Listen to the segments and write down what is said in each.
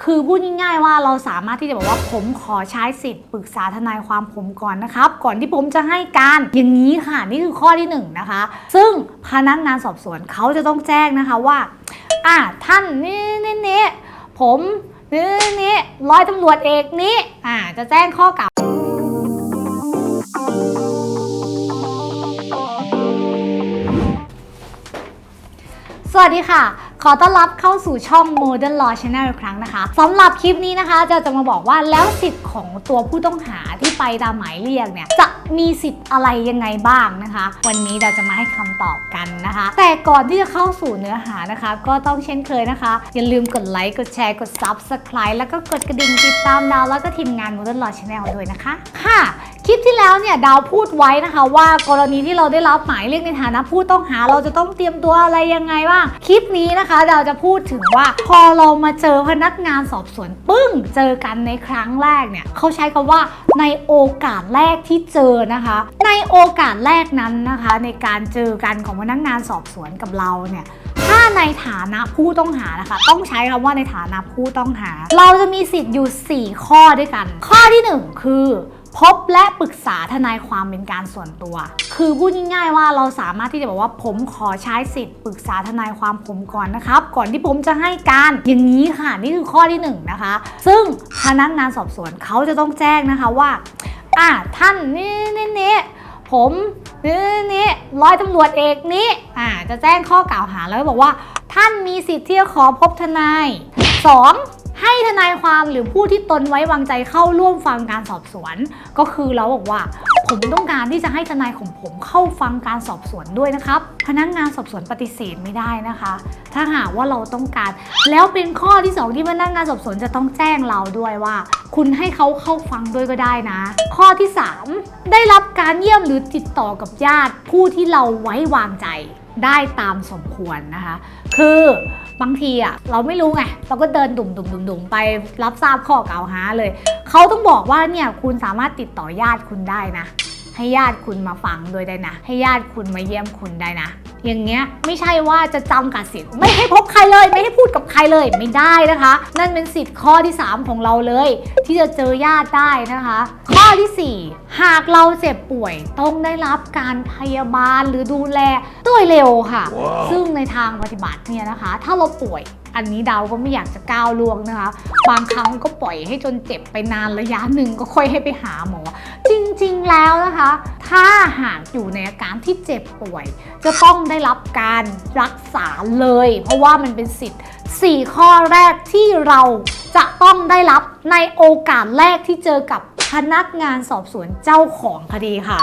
คือพูดง่ายๆว่าเราสามารถที่จะบอกว่าผมขอใช้สิทธิ์ปรึกษาทนายความผมก่อนนะครับ ก่อนที่ผมจะให้การอย่างนี้ค่ะ นี่คือข้อที่หนึ่งนะคะ ซึ่งพนักงานสอบสวนเขาจะต้องแจ้งนะคะว่าอ่าท่านนี่นี่นี่ผมนี่นี่ร้อยตำรวจเอกนี้อ่าจะแจ้งข้อกล่าวสวัสดีค่ะ ขอต้อนรับเข้าสู่ช่อง Modern Law Channel อีกครั้งนะคะสำหรับคลิปนี้นะคะจะจะมาบอกว่าแล้วสิทธิ์ของตัวผู้ต้องหาที่ไปตามหมายเรียกเนี่ยจะมีสิทธิ์อะไรยังไงบ้างนะคะ วันนี้เราจะมาให้คำตอบกันนะคะ แต่ก่อนที่จะเข้าสู่เนื้อหานะคะ ก็ต้องเช่นเคยนะคะ อย่าลืมกดไลค์กดแชร์กด Subscribe แล้วก็กดกระดิ่งติดตามดาวแล้วก็ทีมงาน Modern Law Channel ด้วยนะคะค่ะ คลิปที่แล้วเนี่ยดาวพูดไว้นะคะว่ากรณีที่เราได้รับหมายเรียกในฐานะผู้ต้องหาเราจะต้องเตรียมตัวอะไรยังไงบ้างคลิปนี้นะคะดาวจะพูดถึงว่าพอเรามาเจอพนักงานสอบสวนปึ้งเจอกันในครั้งแรกเนี่ยเขาใช้คำว่าในโอกาสแรกที่เจอนะคะ ในโอกาสแรกนั้นนะคะ ในการเจอกันของพนักงานสอบสวนกับเราเนี่ยถ้าในฐานะผู้ต้องหานะคะ ต้องใช้คำว่าในฐานะผู้ต้องหา เราจะมีสิทธิ์อยู่ 4 ข้อด้วยกัน ข้อที่ 1 คือ และปรึกษาทนายความเป็นการส่วนตัว คือพูดง่ายๆว่าเราสามารถที่จะบอกว่าผมขอใช้สิทธิ์ปรึกษาทนายความผมก่อนนะครับ ก่อนที่ผมจะให้การอย่างนี้ค่ะนี่คือข้อที่หนึ่งนะคะ ซึ่งพนักงานสอบสวนเขาจะต้องแจ้งนะคะว่าอ่าท่านนี่นี่นี่ผมนี่นี่ร้อยตำรวจเอกนี้อ่าจะแจ้งข้อกล่าวหาแล้วบอกว่า ท่านมีสิทธิ์ที่จะขอพบทนาย 2. ให้ทนายความหรือผู้ที่ตนไว้วางใจเข้าร่วมฟังการสอบสวน ก็คือเราบอกว่า ผมต้องการที่จะให้ทนายของผมเข้าฟังการสอบสวนด้วยนะครับ พนักงานสอบสวนปฏิเสธไม่ได้นะคะ ถ้าหากว่าเราต้องการ แล้วเป็นข้อที่สองที่พนักงานสอบสวนจะต้องแจ้งเราด้วยว่า คุณให้เขาเข้าฟังด้วยก็ได้นะ ข้อที่ 3 ได้รับการเยี่ยมหรือติดต่อกับญาติผู้ที่เราไว้วางใจได้ตามสมควรนะคะ คือ บางทีอะเราไม่รู้ไงเราก็เดินดุ่มดุ่มดุ่มดุ่มไปรับทราบข้อกล่าวหาเลย เขาต้องบอกว่าเนี่ยคุณสามารถติดต่อญาติคุณได้นะ ให้ญาติคุณมาฟังโดยได้นะ ให้ญาติคุณมาเยี่ยมคุณได้นะ อย่างเงี้ยไม่ใช่ว่าจะจำกัดสิทธิ์ไม่ให้พบใครเลยไม่ให้พูดกับใครเลยไม่ได้นะคะ นั่นเป็นสิทธิ์ข้อที่ 3 ของเราเลย ที่จะเจอญาติได้นะคะ ข้อทีสี่4 หากเราเจ็บป่วยต้องได้รับการพยาบาลหรือดูแลด้วยเร็วค่ะซึ่งในทางปฏิบัติเนี่ยนะคะ ถ้าเราป่วยอันนี้ดาวก็ไม่อยากจะก้าวล่วงนะคะ บางครั้งก็ปล่อยให้จนเจ็บไปนานระยะหนึ่งก็ค่อยให้ไปหาหมอ จริงๆแล้วนะคะ ถ้า หากอยู่ในอาการที่เจ็บป่วย จะต้องได้รับการรักษาเลย เพราะว่ามันเป็นสิทธิ์ 4 ข้อแรกที่เราจะต้องได้รับในโอกาสแรกที่เจอกับ พนักงานสอบสวนเจ้าของคดีค่ะ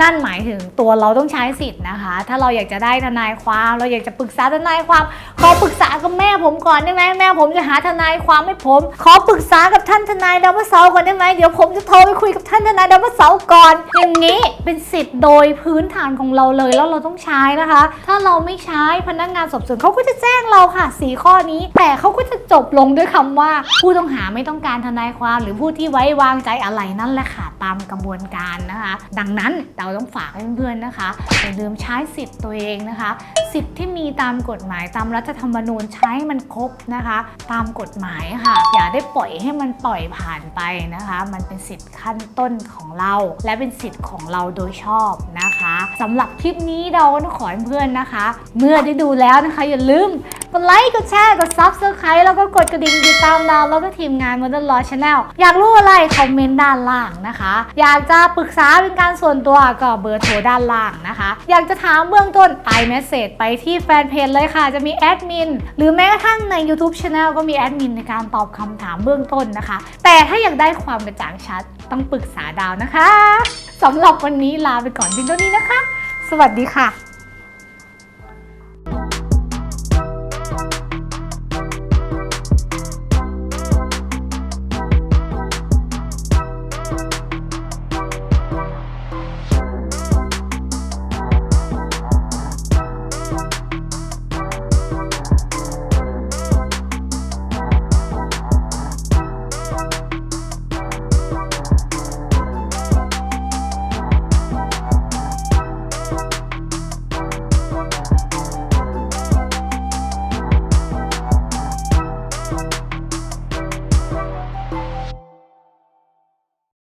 นั่นหมายถึงตัวเราต้องใช้สิทธิ์นะคะ ถ้าเราอยากจะได้ทนายความ เราอยากจะปรึกษาทนายความ ขอปรึกษากับแม่ผมก่อนได้ไหมแม่ผมจะหาทนายความให้ผม ขอปรึกษากับท่านทนายดาวเสาก่อนได้ไหมเดี๋ยวผมจะโทรไปคุยกับท่านทนายดาวเสาก่อน อย่างนี้เป็นสิทธิ์โดยพื้นฐานของเราเลยแล้วเราต้องใช้นะคะ ถ้าเราไม่ใช้พนักงานสอบสวนเขาก็จะแจ้งเราค่ะสีข้อนี้ แต่เขาก็จะจบลงด้วยคำว่า ผู้ต้องหาไม่ต้องการทนายความหรือผู้ที่ไว้วางใจอะไรนั่นแหละค่ะตามกระบวนการนะคะ ดังนั้นเราต้องฝากให้เพื่อนๆนะคะอย่าลืมใช้สิทธิ์ตัวเองนะคะ สิทธิ์ที่มีตามกฎหมายตามรัฐธรรมนูญใช้มันครบนะคะ ตามกฎหมายค่ะ อย่าได้ปล่อยให้มันปล่อยผ่านไปนะคะ มันเป็นสิทธิ์ขั้นต้นของเรา และเป็นสิทธิ์ของเราโดยชอบนะคะสำหรับคลิปนี้เราก็ต้องขอให้เพื่อนนะคะ เมื่อได้ดูแล้วนะคะ อย่าลืม กดไลค์ กดแชร์ กด Subscribe แล้วก็กดกระดิ่งติดตามดาวแล้วก็ทีมงาน Modern Law Channel อยากรู้อะไรคอมเมนต์ด้านล่างนะคะ อยากจะปรึกษาเป็นการส่วนตัวก็เบอร์โทรด้านล่างนะคะ อยากจะถามเบื้องต้น iMessage ไปที่แฟนเพจเลยค่ะ จะมีแอดมินหรือแม้กระทั่งใน YouTube Channel ก็มีแอดมินในการตอบคำถามเบื้องต้นนะคะ แต่ถ้าอยากได้ความกระจ่างชัดต้องปรึกษาดาวนะคะสำหรับวันนี้ลาไปก่อนเพียงเท่านี้นะคะ สวัสดีค่ะ